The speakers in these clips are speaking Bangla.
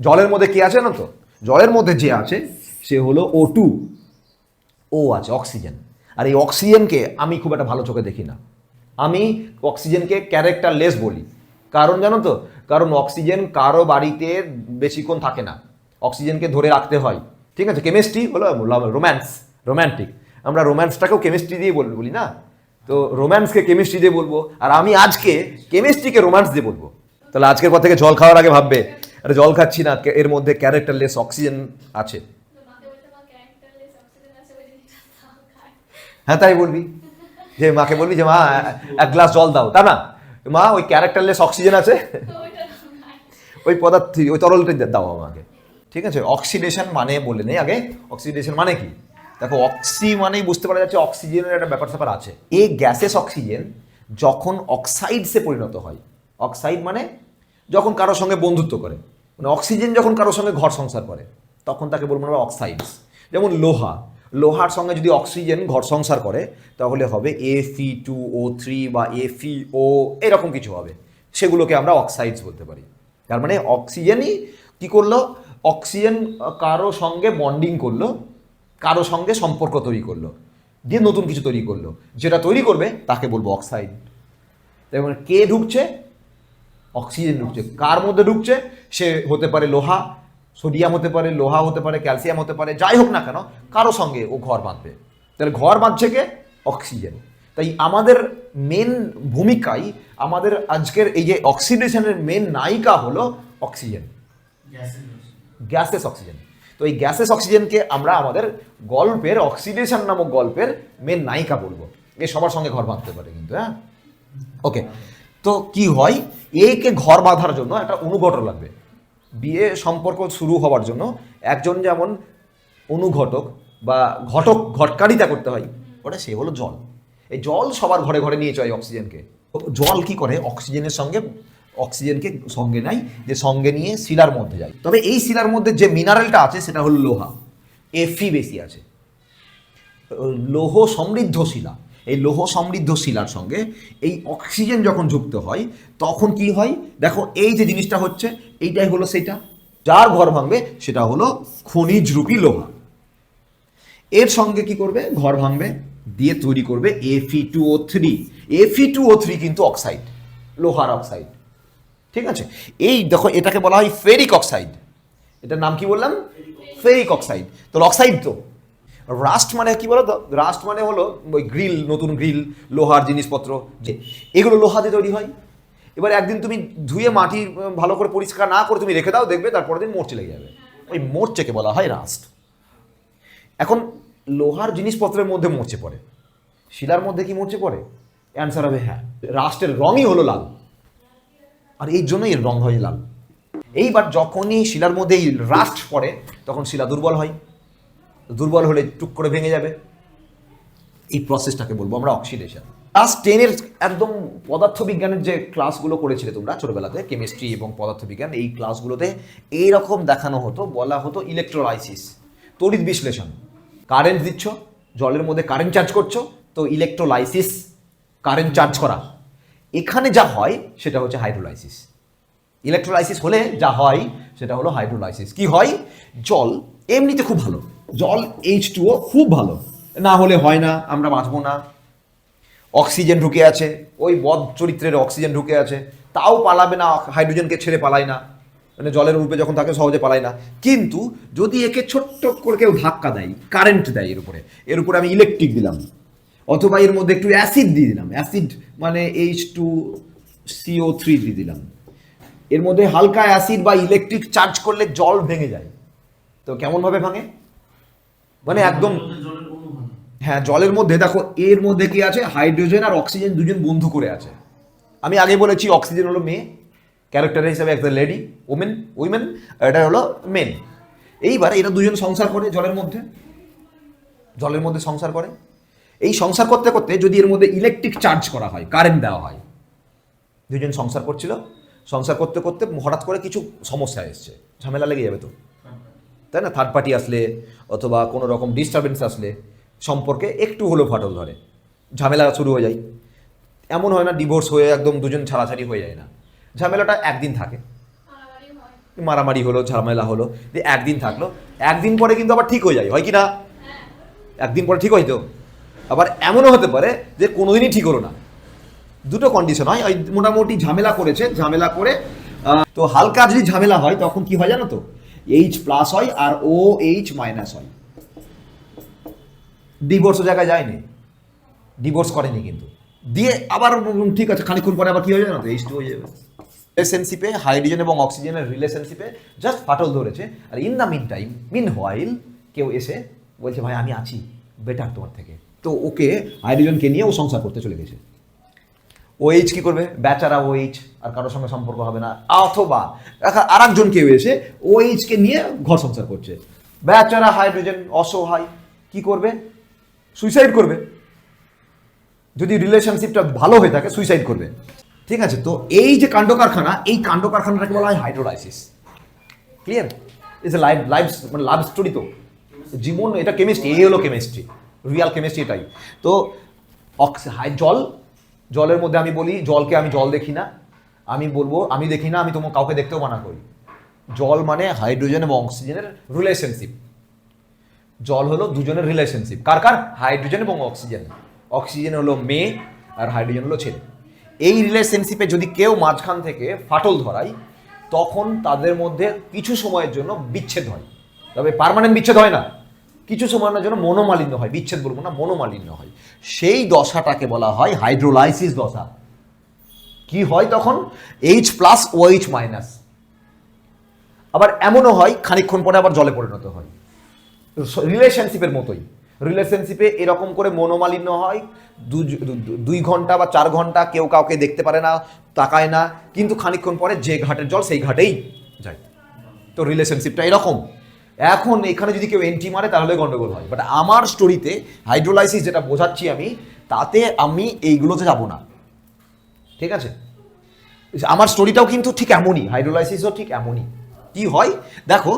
জলের মধ্যে কি আছে না তো? জলের মধ্যে যে আছে, সে হলো ও টু ও আছে অক্সিজেন আর এই অক্সিজেনকে আমি খুব একটা ভালো চোখে দেখি না। আমি অক্সিজেনকে ক্যারেক্টারলেস বলি। কারণ জানো তো? কারণ অক্সিজেন কারও বাড়িতে বেশিক্ষণ থাকে না। অক্সিজেনকে ধরে রাখতে হয়। ঠিক আছে? কেমিস্ট্রি হলো রোম্যান্স রোম্যান্টিক আমরা রোম্যান্সটাকেও কেমিস্ট্রি দিয়ে বল- বলি না? তো রোম্যান্সকে কেমিস্ট্রি দিয়ে বলব। আর আমি আজকে কেমিস্ট্রিকে রোম্যান্স দিয়ে বলব। তাহলে আজকের পর থেকে জল খাওয়ার আগে ভাববে আরে জল খাচ্ছি না এর মধ্যে ক্যারেক্টারলেস অক্সিজেন আছে। হ্যাঁ তাই বলবি। যে মাকে বলবি যে, মা, এক গ্লাস জল দাও। তা না। মা, ওই ক্যারেক্টারলেস অক্সিজেন আছে? ওই পদার্থ, ওই তরলটা দাও আমাকে। ঠিক আছে? অক্সিডেশন মানে বলে নেই আগে। অক্সিডেশন মানে কি? দেখো, অক্সি মানেই বুঝতে পারা যাচ্ছে অক্সিজেনের একটা ব্যাপার স্যাপার আছে। এই গ্যাসেস অক্সিজেন যখন অক্সাইডসে পরিণত হয়, অক্সাইড মানে যখন কারোর সঙ্গে বন্ধুত্ব করে মানে অক্সিজেন যখন কারোর সঙ্গে ঘর সংসার করে, তখন তাকে বলব আমরা অক্সাইডস। যেমন লোহা, লোহার সঙ্গে যদি অক্সিজেন ঘর সংসার করে, তাহলে হবে এ ফি টু ও থ্রি বা এ ফি ও এরকম কিছু হবে। সেগুলোকে আমরা অক্সাইডস বলতে পারি। তার মানে অক্সিজেনই কি করল? অক্সিজেন কারও সঙ্গে বন্ডিং করল, কারও সঙ্গে সম্পর্ক তৈরি করল, দিয়ে নতুন কিছু তৈরি করল। যেটা তৈরি করবে, তাকে বলব অক্সাইড। যেমন কে ঢুকছে? অক্সিজেন ঢুকছে। কার মধ্যে ঢুকছে? সে হতে পারে লোহা, সোডিয়াম হতে পারে, লোহা হতে পারে, ক্যালসিয়াম হতে পারে, যাই হোক না কেন, কারও সঙ্গে ও ঘর বাঁধবে। তাহলে ঘর বাঁধছে কে? অক্সিজেন। তাই আমাদের মেন ভূমিকাই, আমাদের আজকের এই যে অক্সিডেশনের মেন নায়িকা হলো অক্সিজেন। Gases oxygen. তো এই গ্যাসেস অক্সিজেনকে আমরা আমাদের গল্পের, অক্সিডেশন নামক গল্পের মেন নায়িকা বলব। এ সবার সঙ্গে ঘর বাঁধতে পারে কিন্তু হ্যাঁ? ওকে তো কি হয়? একে ঘর বাঁধার জন্য একটা অনুঘটক লাগবে। বিয়ে সম্পর্ক শুরু হওয়ার জন্য একজন যেমন অনুঘটক বা ঘটক, ঘটকারিতা করতে হয়, ওটা সে হলো জল। এই জল সবার ঘরে ঘরে নিয়ে চলে অক্সিজেনকে। জল কি করে? অক্সিজেনের সঙ্গে, অক্সিজেনকে সঙ্গে নেয়, যে সঙ্গে নিয়ে শিলার মধ্যে যায়। তবে এই শিলার মধ্যে যে মিনারেলটা আছে, সেটা হলো লোহা। এফি বেশি আছে। লৌহ সমৃদ্ধ শিলা। এই লৌহ সমৃদ্ধ শিলার সঙ্গে এই অক্সিজেন যখন যুক্ত হয় তখন কি হয়? দেখো এই যে জিনিসটা হচ্ছে এইটাই হলো সেটা। যার ঘর ভাঙবে সেটা হলো খনিজ রূপী লোহা। এর সঙ্গে কি করবে? ঘর ভাঙবে দিয়ে তৈরি করবে F E two O three F E two O three কিন্তু অক্সাইড লোহার অক্সাইড ঠিক আছে? এই দেখো এটাকে বলা হয় ফেরিক অক্সাইড এটার নাম কি বললাম? ফেরিক অক্সাইড তো অক্সাইড তো? রাস্ট মানে কি বলো তো রাস্ট মানে হলো ওই গ্রিল নতুন গ্রিল লোহার জিনিসপত্র, যে এগুলো লোহা দিয়ে তৈরি হয়। এবার একদিন তুমি ধুয়ে মাটি ভালো করে পরিষ্কার না করে তুমি রেখে দাও, দেখবে তারপরের দিন মোর্চে লেগে যাবে। ওই মোর্চেকে বলা হয় রাস্ট এখন লোহার জিনিসপত্রের মধ্যে মরচে পড়ে। শিলার মধ্যে কি মরচে পড়ে? অ্যান্সার হবে হ্যাঁ। রাষ্ট্রের রঙই হলো লাল। আর এই জন্যই এর রং হয় লাল। এইবার যখনই শিলার মধ্যে এই রাস্ট পড়ে, তখন শিলা দুর্বল হয়। দুর্বল হলে টুক করে ভেঙে যাবে। এই প্রসেসটাকে বলব আমরা অক্সিডেশন ক্লাস টেনের একদম পদার্থবিজ্ঞানের যে ক্লাসগুলো করেছিলে তোমরা ছোটবেলাতে কেমিস্ট্রি এবং পদার্থবিজ্ঞান, এই ক্লাসগুলোতে এইরকম দেখানো হতো, বলা হতো ইলেকট্রোলাইসিস তড়িৎ বিশ্লেষণ। কারেন্ট দিচ্ছ, জলের মধ্যে কারেন্ট চার্জ করছ, তো ইলেকট্রোলাইসিস কারেন্ট চার্জ করা। এখানে যা হয়, সেটা হচ্ছে হাইড্রোলাইসিস ইলেকট্রোলাইসিস হলে যা হয়, সেটা হলো হাইড্রোলাইসিস কি হয়? জল, এমনিতে খুব ভালো। জল এইচ টুও খুব ভালো। না হলে হয় না, আমরা বাঁচবো না। অক্সিজেন ঢুকে আছে, ওই বদ চরিত্রের অক্সিজেন ঢুকে আছে। তাও পালাবে না, হাইড্রোজেনকে ছেড়ে পালায় না। মানে জলের রূপে যখন থাকে সহজে পালায় না। কিন্তু যদি একে ছোট্ট করে কেউ ধাক্কা দেয় কারেন্ট দেয় এর উপরে এর উপরে আমি ইলেকট্রিক দিলাম। অথবা এর মধ্যে একটু অ্যাসিড দিয়ে দিলাম। অ্যাসিড মানে এইচ টু সিও থ্রি দিয়ে দিলাম। এর মধ্যে হালকা অ্যাসিড বা ইলেকট্রিক চার্জ করলে জল ভেঙে যায়। তো কেমনভাবে ভাঙে? মানে একদম হ্যাঁ জলের মধ্যে দেখো এর মধ্যে কি আছে? হাইড্রোজেন আর অক্সিজেন দুজন বন্ধু করে আছে। আমি আগে বলেছি অক্সিজেন হলো মেয়ে। ক্যারেক্টার হিসাবে একটা লেডি ওমেন উইমেন এটা হলো মেন এইবার এরা দুজন সংসার করে জলের মধ্যে। জলের মধ্যে সংসার করে। এই সংসার করতে করতে যদি এর মধ্যে ইলেকট্রিক চার্জ করা হয় কারেন্ট দেওয়া হয় দুজন সংসার করছিল। সংসার করতে করতে হঠাৎ করে কিছু সমস্যা এসছে। ঝামেলা লেগে যাবে তো। তাই না? থার্ড পার্টি আসলে, অথবা কোনো রকম ডিস্টারবেন্স আসলে, সম্পর্কে একটু হলো ফাটল ধরে। ঝামেলা শুরু হয়ে যায়। এমন হয় না ডিভোর্স হয়ে একদম দুজন ছাড়াছাড়ি হয়ে যায় না। ঝামেলাটা একদিন থাকে। মারামারি হলো, ঝামেলা হলো দিয়ে একদিন থাকল। একদিন পরে কিন্তু আবার ঠিক হয়ে যায়, হয় কি না? একদিন পরে ঠিক হয় তো। আবার এমনও হতে পারে যে কোনোদিনই ঠিক হলো না। দুটো কন্ডিশন হয়। ওই মোটামুটি ঝামেলা করেছে, ঝামেলা করে তো হালকা যদি ঝামেলা হয়, তখন কি হয় জানো তো? এইচ প্লাস হয় আর ও এইচ মাইনাস হয়। ডিভোর্সও জায়গায় যায়নি। ডিভোর্স করেনি কিন্তু। দিয়ে আবার ঠিক আছে খানিক্ষণ পরে আবার কি হয়ে যাবে না এইচ টু হয়ে যাবে। রিলেশনশিপে হাইড্রোজেন এবং অক্সিজেনের রিলেশনশিপে জাস্ট ফাটল ধরেছে। আর in the meantime meanwhile কেউ এসে বলছে, ভাই, আমি আছি বেটার তোমার থেকে। তো ওকে হাইড্রোজেনকে নিয়ে ও সংসার করতে চলে গেছে। ওএইচ কি করবে? বেচারা ওএইচ আর কারোর সঙ্গে সম্পর্ক হবে না। অথবা আর একজন কেউ এসে ওএইচকে নিয়ে ঘর সংসার করছে। বেচারা হাইড্রোজেন অসহায়, কি করবে? সুইসাইড করবে। যদি রিলেশনশিপটা ভালো হয়ে থাকে সুইসাইড করবে। ঠিক আছে, তো এই যে কাণ্ড কারখানা এই কাণ্ড কারখানাটাকে বলা হয় hydrolysis clear is a life life মানে লাভ স্টোরি তো। জীবন, এটা কেমিস্ট্রি এই হলো কেমিস্ট্রি রিয়াল কেমিস্ট্রি এটাই। তো অক্সি হাই জল জলের মধ্যে আমি বলি, জলকে আমি জল দেখি না। আমি বলব, আমি দেখি না, আমি তোমার কাউকে দেখতেও মানা করি। জল মানে হাইড্রোজেন এবং অক্সিজেনের রিলেশনশিপ জল হলো দুজনের রিলেশনশিপ কার কার? হাইড্রোজেন এবং অক্সিজেন। অক্সিজেন হলো মেয়ে আর হাইড্রোজেন হলো ছেলে। এই রিলেশনশিপে যদি কেউ মাঝখান থেকে ফাটল ধরায়, তখন তাদের মধ্যে কিছু সময়ের জন্য বিচ্ছেদ হয়। তবে পারমানেন্ট বিচ্ছেদ হয় না। কিছু সময়ের জন্য মনোমালিন্য হয়, বিচ্ছেদ বলব না, মনোমালিন্য হয়। সেই দশাটাকে বলা হয় হাইড্রোলাইসিস দশা। কি হয় তখন? H plus O H minus আবার এমনও হয়, খানিকক্ষণ পরে আবার জলে পরিণত হয়। রিলেশনশিপের মতোই। রিলেশনশিপে এরকম করে মনোমালিন্য হয় দুই ঘণ্টা বা চার ঘণ্টা কেউ কাউকে দেখতে পারে না, তাকায় না, কিন্তু খানিকক্ষণ পরে যে ঘাটের জল সেই ঘাটেই যায়। তো রিলেশনশিপটা এরকম। এখন এখানে যদি কেউ এন্ট্রি মারে, তাহলে গন্ডগোল হয়। বাট আমার স্টোরিতে হাইড্রোলাইসিস যেটা বোঝাচ্ছি আমি, তাতে আমি এইগুলোতে যাব না। ঠিক আছে? আমার স্টোরিটাও কিন্তু ঠিক এমনই হাইড্রোলাইসিসও ঠিক এমনই। কি হয়? দেখো,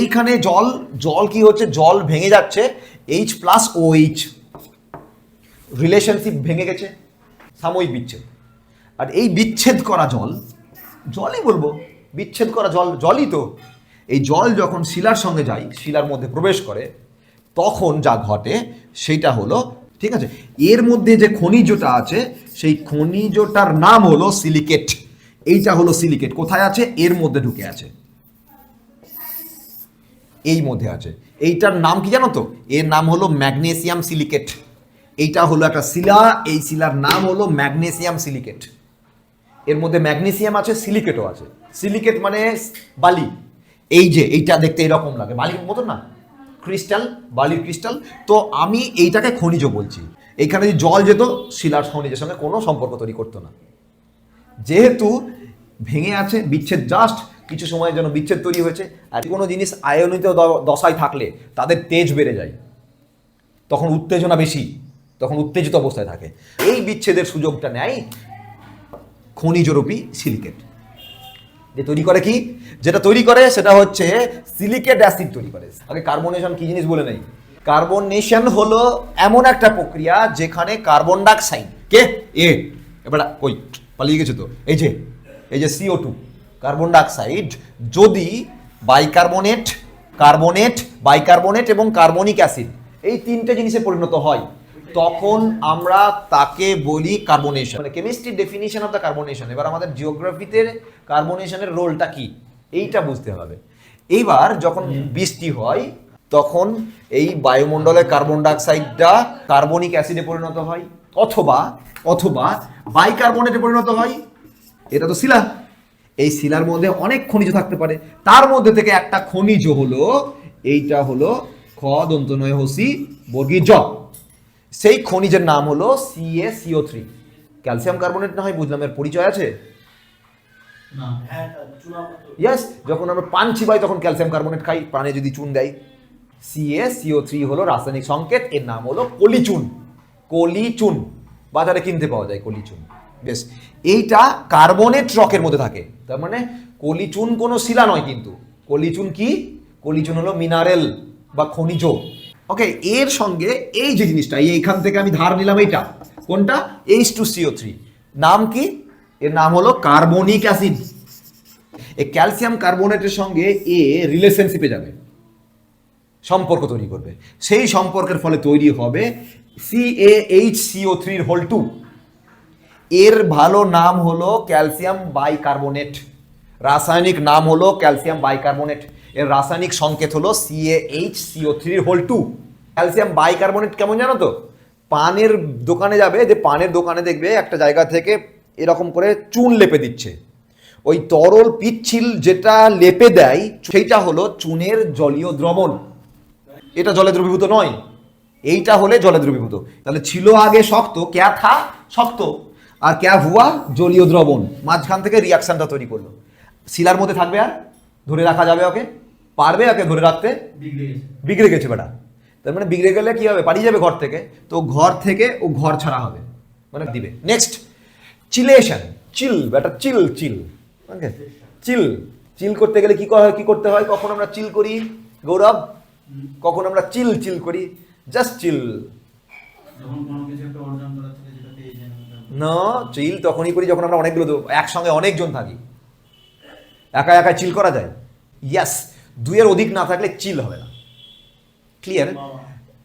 এইখানে জল জল কি হচ্ছে? জল ভেঙে যাচ্ছে H plus O H relationship ভেঙে গেছে, সাময়িক বিচ্ছেদ। আর এই বিচ্ছেদ করা জল, জলই বলব, বিচ্ছেদ করা জল, জলই তো। এই জল যখন শিলার সঙ্গে যায়, শিলার মধ্যে প্রবেশ করে, তখন যা ঘটে সেটা হলো, ঠিক আছে? এর মধ্যে যে খনিজটা আছে, সেই খনিজটার নাম হলো সিলিকেট। এইটা হলো সিলিকেট। কোথায় আছে? এর মধ্যে ঢুকে আছে। এই মধ্যে আছে। এইটার নাম কি জানো তো? এর নাম হলো ম্যাগনেসিয়াম সিলিকেট। এইটা হলো একটা শিলা, এই শিলার নাম হলো ম্যাগনেসিয়াম সিলিকেট। এর মধ্যে ম্যাগনেসিয়াম আছে, সিলিকেটও আছে। সিলিকেট মানে বালি। এই যে, এইটা দেখতে এরকম লাগে। বালির মতো না? ক্রিস্টাল, বালির ক্রিস্টাল। তো আমি এইটাকে খনিজ বলছি। এইখানে যদি জল যেত, শিলার খনিজের সঙ্গে কোনো সম্পর্ক তৈরি করতো না। যেহেতু ভেঙে আছে, বিচ্ছেদ জাস্ট কিছু সময়ের জন্য বিচ্ছেদ তৈরি হয়েছে, আর কোনো জিনিস আয়নিত দশায় থাকলে তাদের তেজ বেড়ে যায়। তখন উত্তেজনা বেশি, তখন উত্তেজিত অবস্থায় থাকে। এই বিচ্ছেদের সুযোগটা নেয় খনিজরূপী সিলিকেট। যে তৈরি করে কি? যেটা তৈরি করে সেটা হচ্ছে সিলিকেট অ্যাসিড তৈরি করে। আগে কার্বনেশন কি জিনিস বলে নেই? কার্বনেশন হলো এমন একটা প্রক্রিয়া যেখানে কার্বন ডাইঅক্সাইড। কে? এ। এবার কই? পালিয়ে গেছে তো। এই যে এই যে সিও টু কার্বন ডাইঅক্সাইড যদি বাইকার্বনেট, কার্বনেট, বাইকার্বনেট এবং কার্বনিক অ্যাসিড এই তিনটে জিনিসে পরিণত হয়। তখন আমরা তাকে বলি কার্বনেশন মানে কেমিস্ট্রির ডেফিনিশন অফ দ্য কার্বনেশন এবার আমাদের জিওগ্রাফিতে কার্বনেশনের রোলটা কি? এইটা বুঝতে হবে। এইবার যখন বৃষ্টি হয় তখন এই বায়ুমণ্ডলের কার্বন ডাইঅক্সাইডটা কার্বনিক অ্যাসিডে পরিণত হয় অথবা অথবা বাইকার্বনেটে পরিণত হয়। এটা তো শিলা। এই শিলার মধ্যে অনেক খনিজ থাকতে পারে। তার মধ্যে থেকে একটা খনিজ হলো এইটা হলো খ দন্তনয় হসি বর্গী জ। সেই খনিজের নাম হলো সিএসিও থ্রি ক্যালসিয়াম কার্বনেট না হয় বুঝলাম এর পরিচয় আছে? না। হ্যাঁ ইয়েস যখন আমরা পান চিবাই তখন ক্যালসিয়াম কার্বনেট খাই প্রাণে যদি চুন দেয়। সিএসিও থ্রি হলো রাসায়নিক সংকেত এর নাম হলো কলিচুন। কলিচুন। বাজারে কিনতে পাওয়া যায় কলিচুন। বেশ এইটা কার্বনেট রকের মধ্যে থাকে। তার মানে কলিচুন কোনো শিলা নয় কিন্তু। কলিচুন কি? কলিচুন হলো মিনারেল বা খনিজ। ওকে এর সঙ্গে এই যে জিনিসটা, এই এইখান থেকে আমি ধার নিলাম এইটা। কোনটা? এইচ টু সিও থ্রি নাম কি? এর নাম হলো কার্বনিক অ্যাসিড। এই ক্যালসিয়াম কার্বোনেটের সঙ্গে এ রিলেশনশিপে যাবে। সম্পর্ক তৈরি করবে। সেই সম্পর্কের ফলে তৈরি হবে সি এ এইচ সিও থ্রির হোল টু এর ভালো নাম হলো ক্যালসিয়াম বাইকার্বনেট। রাসায়নিক নাম হলো ক্যালসিয়াম বাইকার্বনেট। এর রাসায়নিক সংকেত হলো সিএইচ সিও থ্রির হোল টু ক্যালসিয়াম বাইকার্বনেট কেমন জানো তো? পানের দোকানে যাবে, যে পানের দোকানে দেখবে একটা জায়গা থেকে এরকম করে চুন লেপে দিচ্ছে। ওই তরল পিচ্ছিল যেটা লেপে দেয়, সেইটা হলো চুনের জলীয় দ্রবণ। এটা জলে দ্রবীভূত নয়। এইটা হলে জলে দ্রবীভূত। তাহলে ছিল আগে শক্ত, ক্যা থা? শক্ত। আর ক্যা হুয়া জলীয় দ্রবণ। মাঝখান থেকে রিয়াকশনটা তৈরি করল। শিলার মধ্যে থাকবে আর? ধরে রাখা যাবে ওকে? পারবে ওকে ধরে রাখতে? বিগড়ে গেছে। বেটা। তার মানে বিগড়ে গেলে কি হবে? পালিয়ে যাবে ঘর থেকে। তো ঘর থেকে ও ঘর ছাড়া হবে। মানে দিবে। Next chelation. চিল বেটা চিল চিল। ওকে চিল। চিল করতে গেলে কি করা হয় কি করতে হয়? কখন আমরা চিল করি? গৌরব? কখন আমরা চিল চিল করি? Just chill. না, চিল তখনই করি যখন আমরা অনেকগুলো একসঙ্গে অনেকজন থাকি। একা একা চিল করা যায়? ইয়াস দুইয়ের অধিক না থাকলে চিল হবে না। ক্লিয়ার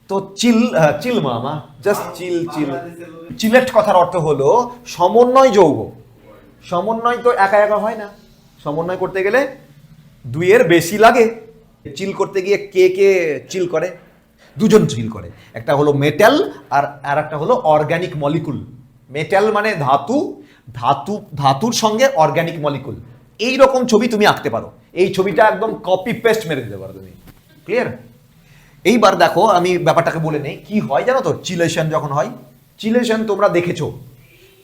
তো চিল চিল মামা জাস্ট চিল চিল। চিলেট কথার অর্থ হলো সমন্বয় যৌগ। সমন্বয় তো একা একা হয় না। সমন্বয় করতে গেলে দুইয়ের বেশি লাগে। চিল করতে গিয়ে কে কে চিল করে? দুজন চিল করে। একটা হলো মেটাল আর আর একটা হলো অর্গানিক মলিকুল মেটাল মানে ধাতু ধাতু ধাতুর সঙ্গে অর্গ্যানিক মলিকুল এই রকম ছবি তুমি আঁকতে পারো। এই ছবিটা একদম কপি পেস্ট মেরে দিতে পারো তুমি। ক্লিয়ার এইবার দেখো, আমি ব্যাপারটাকে বলে নেই। কি হয় জানো তো? চিলেশন যখন হয় চিলেশন তোমরা দেখেছ।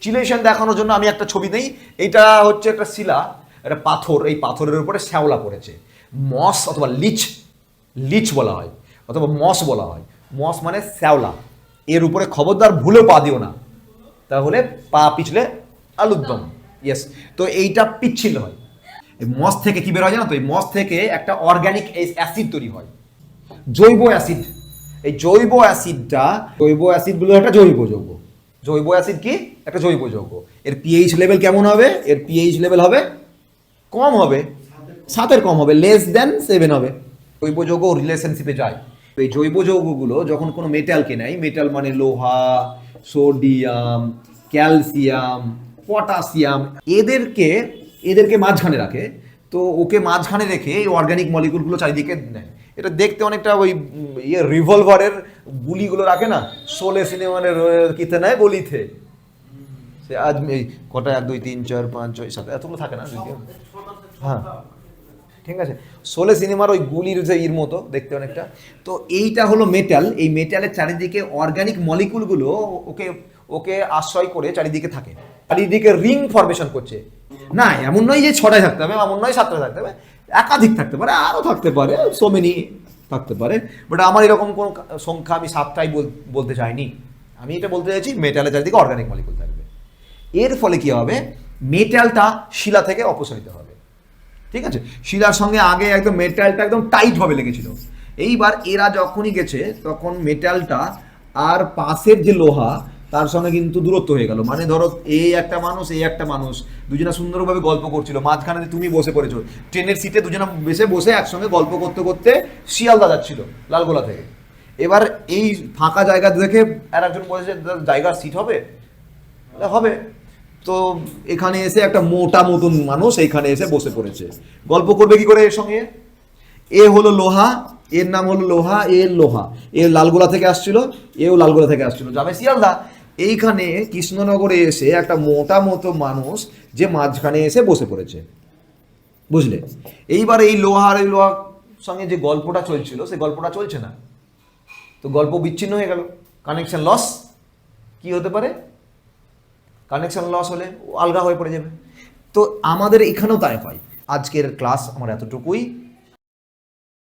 চিলেশন দেখানোর জন্য আমি একটা ছবি নেই এটা হচ্ছে একটা শিলা, একটা পাথর। এই পাথরের উপরে শ্যাওলা পড়েছে। মস অথবা লিচ লিচ বলা হয়, অথবা মস বলা হয়। মস মানে শ্যাওলা। এর উপরে খবরদার ভুলেও পা দিও না। তাহলে পা পিছলে আলুদ্দম ইয়েস তো এইটা পিচ্ছিল হয়। এই মস থেকে কি বের হয় জানো তো? এই মস থেকে একটা অর্গানিক অ্যাসিড তৈরি হয়। জৈব অ্যাসিড এই জৈব অ্যাসিডটা জৈব অ্যাসিডগুলো একটা জৈব যৌগ। জৈব অ্যাসিড কি? একটা জৈব যৌগ। এর পিএইচ লেভেল কেমন হবে? এর পিএইচ লেভেল হবে কম হবে। সাতের কম হবে লেস দেন সেভেন হবে। জৈব যৌগ রিলেশনশিপে যায়। তো এই জৈব যৌগগুলো যখন কোনো মেটালকে নেয় মেটাল মানে লোহা সোডিয়াম ক্যালসিয়াম পটাশিয়াম এদেরকে এদেরকে মাঝখানে রাখে। তো ওকে মাঝখানে রেখে এই অর্গানিক মলিকুলগুলো চারিদিকে নেয়। এটা দেখতে অনেকটা ওই ইয়ে রিভলভারের গুলিগুলো রাখে না? শোলে সিনেমানে কিতে নেয়? গলিতে সে আজ এই কটা এক দুই, তিন, চার, পাঁচ, ছয়, সাত, এতগুলো থাকে না? হ্যাঁ। ঠিক আছে। শোলে সিনেমার ওই গুলির যে ইর মতো, দেখতে অনেকটা। তো এইটা হলো মেটাল এই মেটালের চারিদিকে অর্গানিক মলিকুলগুলো ওকে ওকে আশ্রয় করে চারিদিকে থাকে। চারিদিকে রিং ফরমেশন করছে। না, এমন নয় যে ছটায় থাকতে হবে, এমন নয় সাতটায় থাকতে হবে, একাধিক থাকতে পারে আরও থাকতে পারে সো মেনি থাকতে পারে বাট আমার এরকম কোনো সংখ্যা আমি সাতটাই বল- বলতে চাইনি। আমি এটা বলতে চাইছি মেটালের চারিদিকে অর্গানিক মলিকুল থাকবে। এর ফলে কি হবে? মেটালটা শিলা থেকে অপসারিত হবে। ঠিক আছে? শিলার সঙ্গে আগে একদম মেটালটা একদম টাইট ভাবে লেগেছিল। এইবার এরা যখনই গেছে, তখন মেটালটা আর পাশের যে লোহা তার সঙ্গে কিন্তু দূরত্ব হয়ে গেল। মানে ধরো এই একটা মানুষ এই একটা মানুষ। দুজনা সুন্দরভাবে গল্প করছিল। মাঝখানে তুমি বসে পড়েছো, ট্রেনের সিটে দুজনা বেসে, বসে একসঙ্গে গল্প করতে করতে শিয়ালদা যাচ্ছিল, লালগোলা থেকে। এবার এই ফাঁকা জায়গা দেখে আর একজন বলেছে জায়গার সিট হবে? হবে। তো এখানে এসে একটা মোটা মতন মানুষ এইখানে এসে বসে পড়েছে। গল্প করবে কি করে এর সঙ্গে? এ হলো লোহা, এর নাম হলো লোহা, এ লোহা। এ লালগোলা থেকে আসছিল, এও লালগোলা থেকে আসছিল। যাবে শিয়ালদা। এইখানে কৃষ্ণনগরে এসে একটা মোটা মতো মানুষ যে মাঝখানে এসে বসে পড়েছে। বুঝলে? এইবার এই লোহার এই লোহার সঙ্গে যে গল্পটা চলছিল, সেই গল্পটা চলছে না। তো গল্প বিচ্ছিন্ন হয়ে গেল। কানেকশন লস কি হতে পারে? কানেকশন লস হলে আলগা হয়ে পড়ে যাবে। তো আমাদের এখানেও তাই হয়। আজকের ক্লাস আমার এতটুকুই।